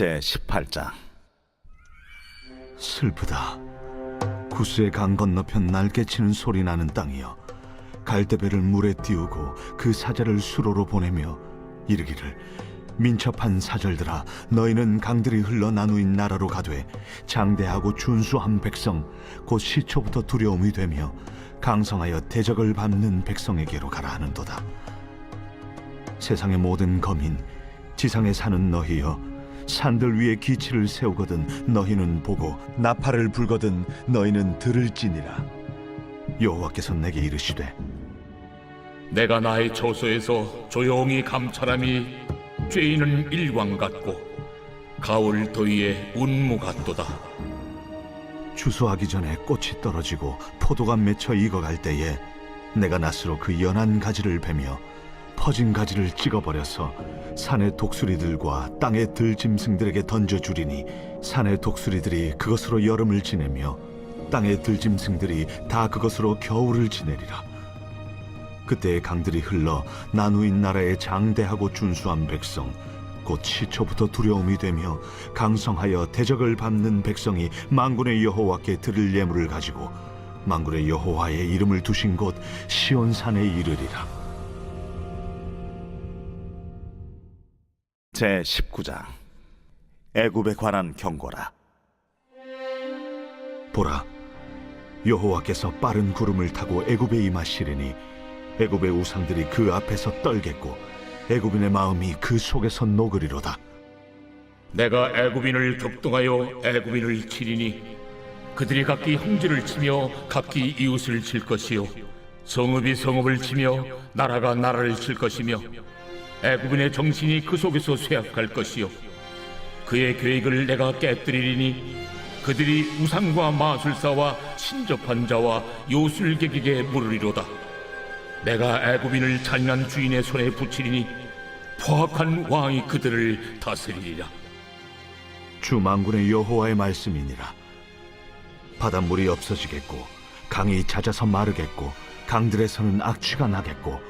제 18장 슬프다. 구스의 강 건너편 날개치는 소리 나는 땅이여. 갈대배를 물에 띄우고 그 사자를 수로로 보내며 이르기를 민첩한 사절들아 너희는 강들이 흘러 나누인 나라로 가되 장대하고 준수한 백성 곧 시초부터 두려움이 되며 강성하여 대적을 밟는 백성에게로 가라 하는도다. 세상의 모든 거민 지상에 사는 너희여 산들 위에 기치를 세우거든 너희는 보고 나팔을 불거든 너희는 들을지니라 여호와께서 내게 이르시되 내가 나의 처소에서 조용히 감찰함이 죄인은 일광 같고 가을 더위에 운무 같도다. 추수하기 전에 꽃이 떨어지고 포도가 맺혀 익어갈 때에 내가 낫으로 그 연한 가지를 베며 퍼진 가지를 찍어버려서 산의 독수리들과 땅의 들짐승들에게 던져주리니 산의 독수리들이 그것으로 여름을 지내며 땅의 들짐승들이 다 그것으로 겨울을 지내리라. 그때 강들이 흘러 나누인 나라의 장대하고 준수한 백성 곧 시초부터 두려움이 되며 강성하여 대적을 밟는 백성이 만군의 여호와께 드릴 예물을 가지고 만군의 여호와의 이름을 두신 곳 시온산에 이르리라 제 19장. 애굽에 관한 경고라. 보라 여호와께서 빠른 구름을 타고 애굽에 임하시리니 애굽의 우상들이 그 앞에서 떨겠고 애굽인의 마음이 그 속에서 녹으리로다. 내가 애굽인을 격동하여 애굽인을 치리니 그들이 각기 형제를 치며 각기 이웃을 칠 것이요. 성읍이 성읍을 치며 나라가 나라를 칠 것이며 애굽인의 정신이 그 속에서 쇠약할 것이요. 그의 계획을 내가 깨뜨리리니 그들이 우상과 마술사와 신접한 자와 요술객에게 물으리로다. 내가 애굽인을 잔인한 주인의 손에 붙이리니 포악한 왕이 그들을 다스리리라. 주 만군의 여호와의 말씀이니라. 바닷물이 없어지겠고 강이 잦아서 마르겠고 강들에서는 악취가 나겠고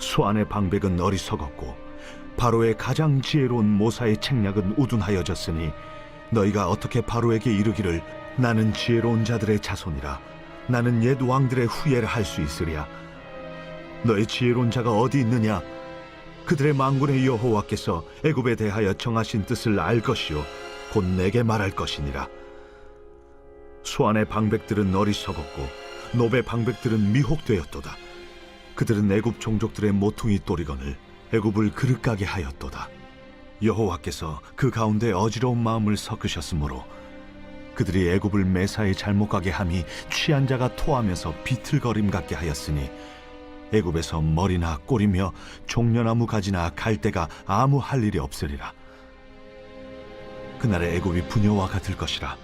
수안의 방백은 어리석었고 바로의 가장 지혜로운 모사의 책략은 우둔하여졌으니 너희가 어떻게 바로에게 이르기를 나는 지혜로운 자들의 자손이라 나는 옛 왕들의 후예를 할 수 있으랴. 너의 지혜로운 자가 어디 있느냐? 그들의 망군의 여호와께서 애굽에 대하여 정하신 뜻을 알 것이요 곧 내게 말할 것이니라. 소안의 방백들은 어리석었고 노베 방백들은 미혹되었도다 그들은 애굽 종족들의 모퉁이 또리건을 애굽을 그릇가게 하였도다. 여호와께서 그 가운데 어지러운 마음을 섞으셨으므로 그들이 애굽을 매사에 잘못 가게 함이 취한 자가 토하면서 비틀거림 같게 하였으니 애굽에서 머리나 꼬리며 종려나무 가지나 갈대가 아무 할 일이 없으리라. 그날의 애굽이 부녀와 같을 것이라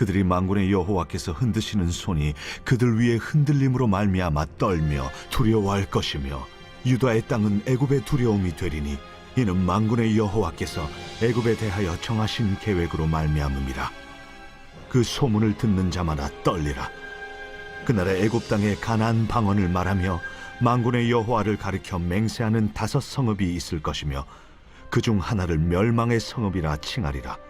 그들이 만군의 여호와께서 흔드시는 손이 그들 위에 흔들림으로 말미암아 떨며 두려워할 것이며 유다의 땅은 애굽의 두려움이 되리니 이는 만군의 여호와께서 애굽에 대하여 정하신 계획으로 말미암음이라. 그 소문을 듣는 자마다 떨리라. 그날의 애굽 땅의 가나안 방언을 말하며 만군의 여호와를 가리켜 맹세하는 다섯 성읍이 있을 것이며 그 중 하나를 멸망의 성읍이라 칭하리라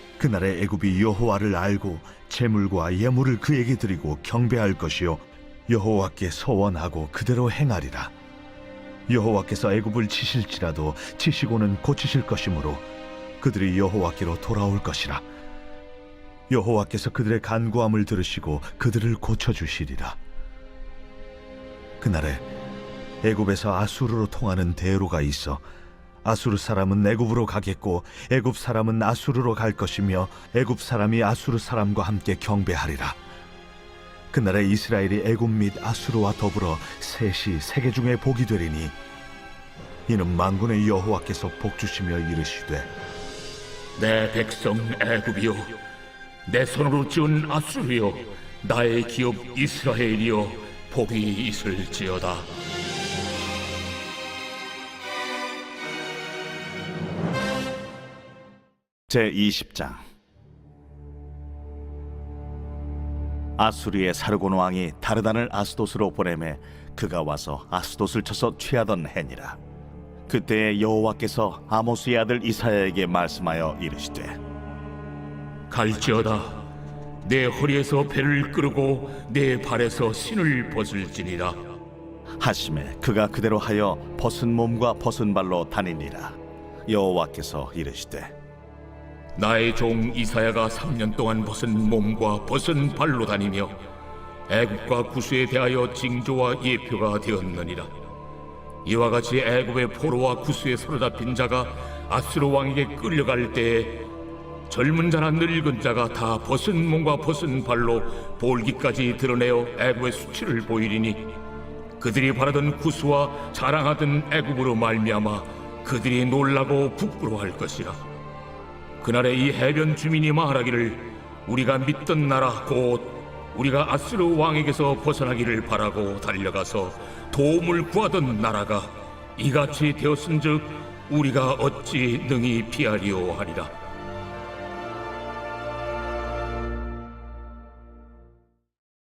그날에 애굽이 여호와를 알고 재물과 예물을 그에게 드리고 경배할 것이요 여호와께 서원하고 그대로 행하리라. 여호와께서 애굽을 치실지라도 치시고는 고치실 것이므로 그들이 여호와께로 돌아올 것이라. 여호와께서 그들의 간구함을 들으시고 그들을 고쳐 주시리라 그날에 애굽에서 아수르로 통하는 대로가 있어 아수르 사람은 애굽으로 가겠고 애굽 사람은 아수르로 갈 것이며 애굽 사람이 아수르 사람과 함께 경배하리라. 그날에 이스라엘이 애굽 및 아수르와 더불어 셋이 세계 중에 복이 되리니 이는 만군의 여호와께서 복 주시며 이르시되 내 백성 애굽이여 내 손으로 지은 아수르여 나의 기업 이스라엘이여 복이 있을지어다 제 20장. 아수리의 사르곤 왕이 다르단을 아스돗으로 보내매 그가 와서 아스돗을 쳐서 취하던 해니라. 그때에 여호와께서 아모스의 아들 이사야에게 말씀하여 이르시되 갈지어다 내 허리에서 배를 끌고 내 발에서 신을 벗을지니라. 하심에 그가 그대로 하여 벗은 몸과 벗은 발로 다니니라. 여호와께서 이르시되 나의 종 이사야가 3년 동안 벗은 몸과 벗은 발로 다니며 애굽과 구스에 대하여 징조와 예표가 되었느니라. 이와 같이 애굽의 포로와 구스에 사로잡힌 자가 아수르 왕에게 끌려갈 때에 젊은 자나 늙은 자가 다 벗은 몸과 벗은 발로 볼기까지 드러내어 애굽의 수치를 보이리니 그들이 바라던 구스와 자랑하던 애굽으로 말미암아 그들이 놀라고 부끄러워할 것이라 그날에 이 해변 주민이 말하기를 우리가 믿던 나라 곧 우리가 아스르 왕에게서 벗어나기를 바라고 달려가서 도움을 구하던 나라가 이같이 되었은즉 우리가 어찌 능히 피하리오 하리라.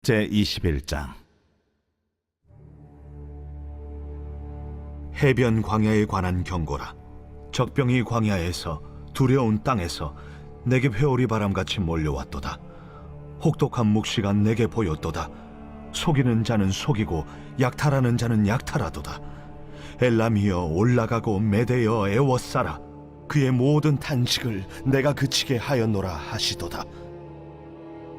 제 21장. 해변 광야에 관한 경고라. 적병이 광야에서 두려운 땅에서 내게 회오리 바람같이 몰려왔도다. 혹독한 묵시가 내게 보였도다. 속이는 자는 속이고 약탈하는 자는 약탈하도다. 엘람이여 올라가고 메대여 애워싸라. 그의 모든 탄식을 내가 그치게 하였노라 하시도다.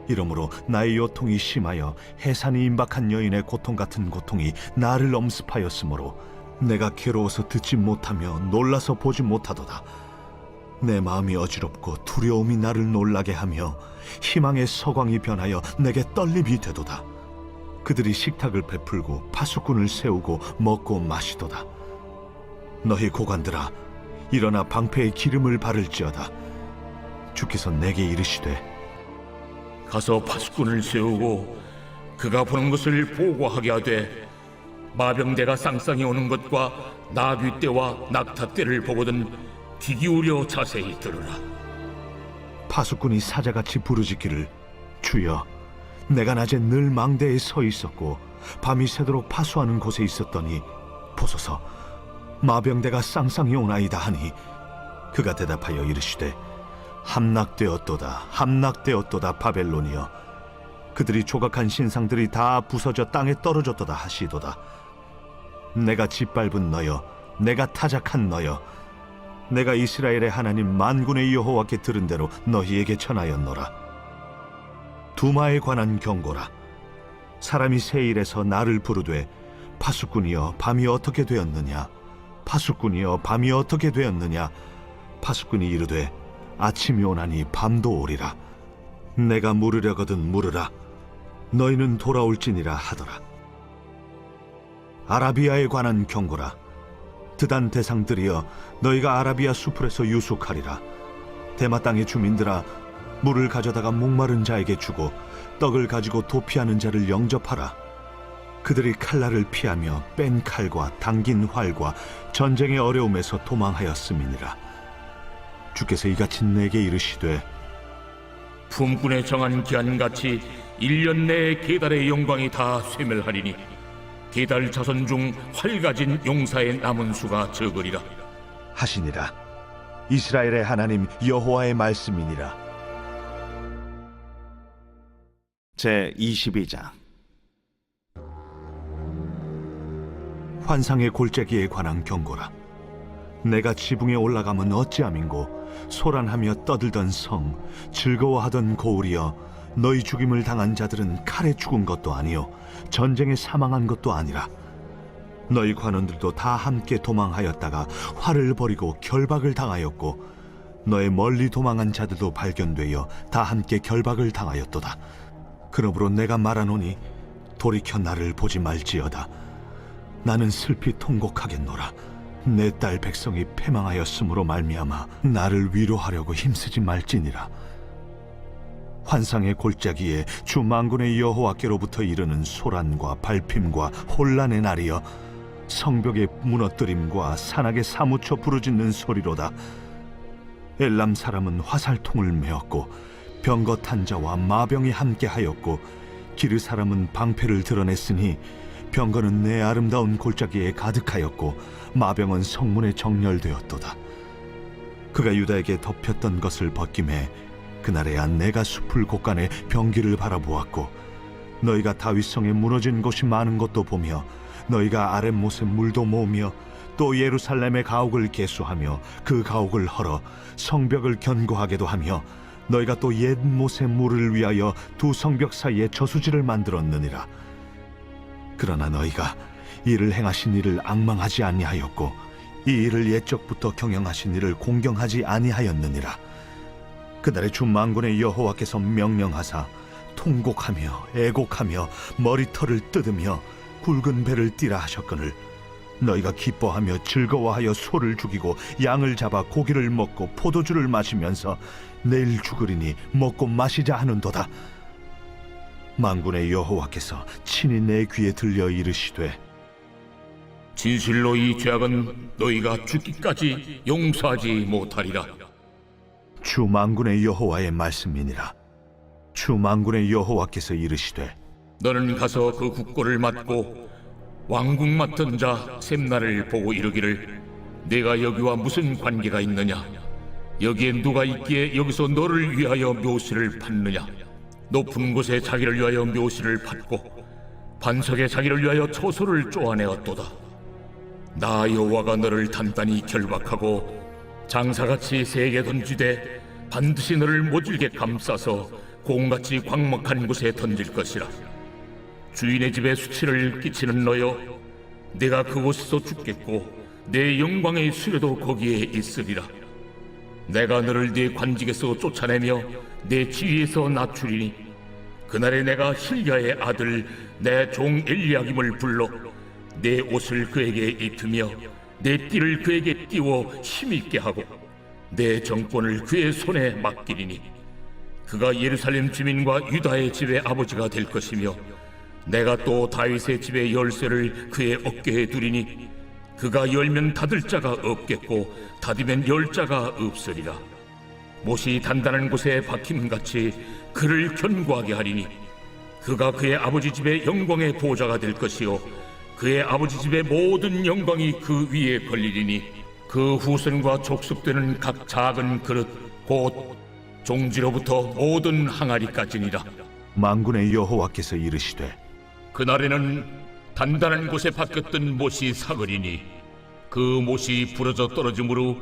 이러므로 나의 요통이 심하여 해산이 임박한 여인의 고통 같은 고통이 나를 엄습하였으므로 내가 괴로워서 듣지 못하며 놀라서 보지 못하도다. 내 마음이 어지럽고 두려움이 나를 놀라게 하며 희망의 서광이 변하여 내게 떨림이 되도다. 그들이 식탁을 베풀고 파수꾼을 세우고 먹고 마시도다. 너희 고관들아 일어나 방패에 기름을 바를지어다. 주께서 내게 이르시되 가서 파수꾼을 세우고 그가 보는 것을 보고하게 하되 마병대가 쌍쌍이 오는 것과 나귀 떼와 낙타 떼를 보거든 귀 기울여 자세히 들으라. 파수꾼이 사자같이 부르짖기를 주여 내가 낮에 늘 망대에 서 있었고 밤이 새도록 파수하는 곳에 있었더니 보소서 마병대가 쌍쌍이 오나이다 하니 그가 대답하여 이르시되 함락되었도다 함락되었도다 바벨론이여. 그들이 조각한 신상들이 다 부서져 땅에 떨어졌도다 하시도다. 내가 짓밟은 너여 내가 타작한 너여 내가 이스라엘의 하나님 만군의 여호와께 들은 대로 너희에게 전하였노라. 두마에 관한 경고라. 사람이 세일에서 나를 부르되 파수꾼이여 밤이 어떻게 되었느냐? 파수꾼이여 밤이 어떻게 되었느냐? 파수꾼이 이르되 아침이 오나니 밤도 오리라. 내가 물으려거든 물으라. 너희는 돌아올지니라 하더라. 아라비아에 관한 경고라 드단 대상들이여 너희가 아라비아 수풀에서 유숙하리라. 대마 땅의 주민들아 물을 가져다가 목마른 자에게 주고 떡을 가지고 도피하는 자를 영접하라. 그들이 칼날을 피하며 뺀 칼과 당긴 활과 전쟁의 어려움에서 도망하였음이니라. 주께서 이같이 내게 이르시되 품꾼에 정한 기한같이 1년 내에 계달의 영광이 다 쇠멸하리니 계달 자손 중 활가진 용사의 남은 수가 적으리라. 하시니라. 이스라엘의 하나님 여호와의 말씀이니라. 제 22장. 환상의 골짜기에 관한 경고라. 내가 지붕에 올라가면 어찌함인고 소란하며 떠들던 성 즐거워하던 고울이여 너희 죽임을 당한 자들은 칼에 죽은 것도 아니요 전쟁에 사망한 것도 아니라. 너희 관원들도 다 함께 도망하였다가 화를 벌이고 결박을 당하였고 너의 멀리 도망한 자들도 발견되어 다 함께 결박을 당하였도다. 그러므로 내가 말하노니 돌이켜 나를 보지 말지어다. 나는 슬피 통곡하겠노라. 내 딸 백성이 패망하였으므로 말미암아 나를 위로하려고 힘쓰지 말지니라 환상의 골짜기에 주 만군의 여호와께로부터 이르는 소란과 발핌과 혼란의 날이여 성벽의 무너뜨림과 산악에 사무쳐 부르짖는 소리로다 엘람 사람은 화살통을 메었고 병거 탄 자와 마병이 함께하였고 기르 사람은 방패를 드러냈으니 병거는 내 아름다운 골짜기에 가득하였고 마병은 성문에 정렬되었도다. 그가 유다에게 덮였던 것을 벗김에 그날에야 내가 숲을 곳간에 병기를 바라보았고 너희가 다윗성에 무너진 곳이 많은 것도 보며 너희가 아랫못에 물도 모으며 또 예루살렘의 가옥을 개수하며 그 가옥을 헐어 성벽을 견고하게도 하며 너희가 또 옛 못의 물을 위하여 두 성벽 사이에 저수지를 만들었느니라. 그러나 너희가 이를 행하신 이를 악망하지 아니하였고 이 일을 옛적부터 경영하신 이를 공경하지 아니하였느니라 그날의 주 만군의 여호와께서 명령하사 통곡하며 애곡하며 머리털을 뜯으며 굵은 배를 띠라 하셨거늘 너희가 기뻐하며 즐거워하여 소를 죽이고 양을 잡아 고기를 먹고 포도주를 마시면서 내일 죽으리니 먹고 마시자 하는도다 만군의 여호와께서 친히 내 귀에 들려 이르시되 진실로 이 죄악은 너희가 죽기까지 용서하지 못하리라. 주 만군의 여호와의 말씀이니라. 주 만군의 여호와께서 이르시되 너는 가서 그 국고를 맡고 왕궁 맡은 자 셈나를 보고 이르기를 내가 여기와 무슨 관계가 있느냐? 여기에 누가 있기에 여기서 너를 위하여 묘시를 받느냐? 높은 곳에 자기를 위하여 묘시를 받고 반석에 자기를 위하여 초소를 쪼아내었도다. 나 여호와가 너를 단단히 결박하고 장사같이 세게 던지되 반드시 너를 모질게 감싸서 공같이 광막한 곳에 던질 것이라. 주인의 집에 수치를 끼치는 너여 내가 그곳에서 죽겠고 내 영광의 수레도 거기에 있으리라. 내가 너를 네 관직에서 쫓아내며 내 지위에서 낮추리니 그날에 내가 힐야의 아들 내 종 엘리야김을 불러 내 옷을 그에게 입히며 내 띠를 그에게 띄워 힘있게 하고 내 정권을 그의 손에 맡기리니 그가 예루살렘 주민과 유다의 집의 아버지가 될 것이며 내가 또 다윗의 집의 열쇠를 그의 어깨에 두리니 그가 열면 닫을 자가 없겠고 닫으면 열 자가 없으리라. 못이 단단한 곳에 박힘같이 그를 견고하게 하리니 그가 그의 아버지 집의 영광의 보좌가 될 것이요 그의 아버지 집의 모든 영광이 그 위에 걸리리니 그 후손과 족속되는 각 작은 그릇 곧 종지로부터 모든 항아리까지니라. 만군의 여호와께서 이르시되 그날에는 단단한 곳에 박혔던 못이 사거리니 그 못이 부러져 떨어지므로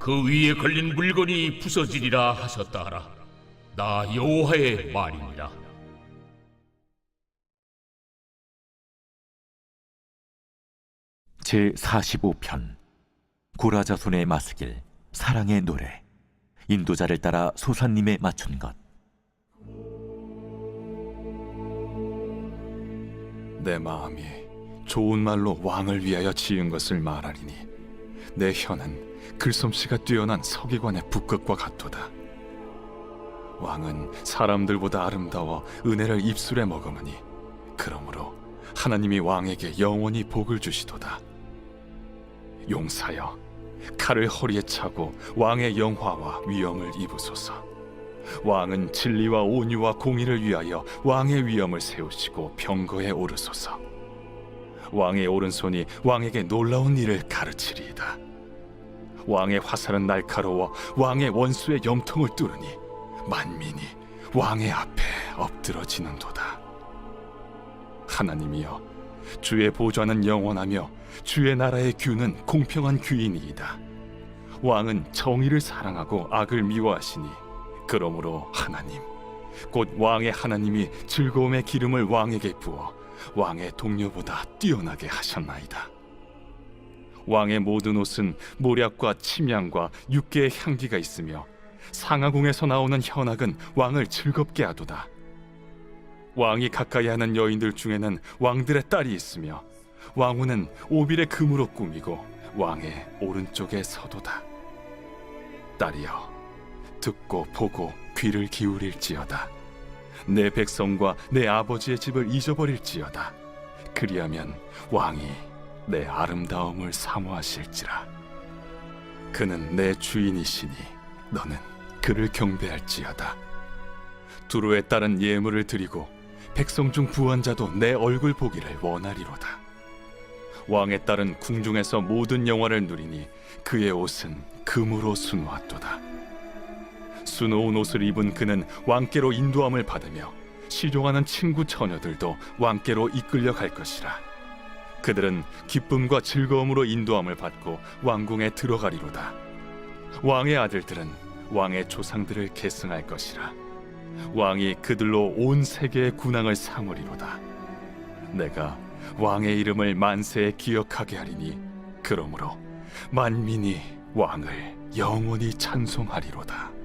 그 위에 걸린 물건이 부서지리라 하셨다 하라. 나 여호와의 말이니라 제 45편 고라자손의 마스길 사랑의 노래 인도자를 따라 소사님에 맞춘 것 내 마음이 좋은 말로 왕을 위하여 지은 것을 말하리니 내 혀는 글솜씨가 뛰어난 서기관의 북극과 같도다. 왕은 사람들보다 아름다워 은혜를 입술에 머금으니 그러므로 하나님이 왕에게 영원히 복을 주시도다. 용사여 칼을 허리에 차고 왕의 영화와 위엄을 입으소서. 왕은 진리와 온유와 공의를 위하여 왕의 위엄을 세우시고 병거에 오르소서. 왕의 오른손이 왕에게 놀라운 일을 가르치리이다. 왕의 화살은 날카로워 왕의 원수의 염통을 뚫으니 만민이 왕의 앞에 엎드러지는도다. 하나님이여, 주의 보좌는 영원하며 주의 나라의 규는 공평한 규이니이다. 왕은 정의를 사랑하고 악을 미워하시니 그러므로 하나님 곧 왕의 하나님이 즐거움의 기름을 왕에게 부어 왕의 동료보다 뛰어나게 하셨나이다. 왕의 모든 옷은 모략과 침향과 육개의 향기가 있으며 상하궁에서 나오는 현악은 왕을 즐겁게 하도다. 왕이 가까이 하는 여인들 중에는 왕들의 딸이 있으며 왕후는 오빌의 금으로 꾸미고 왕의 오른쪽에 서도다. 딸이여, 듣고 보고 귀를 기울일지어다. 내 백성과 내 아버지의 집을 잊어버릴지어다. 그리하면 왕이 내 아름다움을 사모하실지라. 그는 내 주인이시니 너는 그를 경배할지어다. 두루에 따른 예물을 드리고 백성 중 부한 자도 내 얼굴 보기를 원하리로다. 왕의 딸은 궁중에서 모든 영화를 누리니 그의 옷은 금으로 수놓았도다. 수놓은 옷을 입은 그는 왕께로 인도함을 받으며 시종하는 친구 처녀들도 왕께로 이끌려 갈 것이라. 그들은 기쁨과 즐거움으로 인도함을 받고 왕궁에 들어가리로다. 왕의 아들들은 왕의 조상들을 계승할 것이라. 왕이 그들로 온 세계의 군왕을 삼으리로다. 내가 왕의 이름을 만세에 기억하게 하리니 그러므로 만민이 왕을 영원히 찬송하리로다.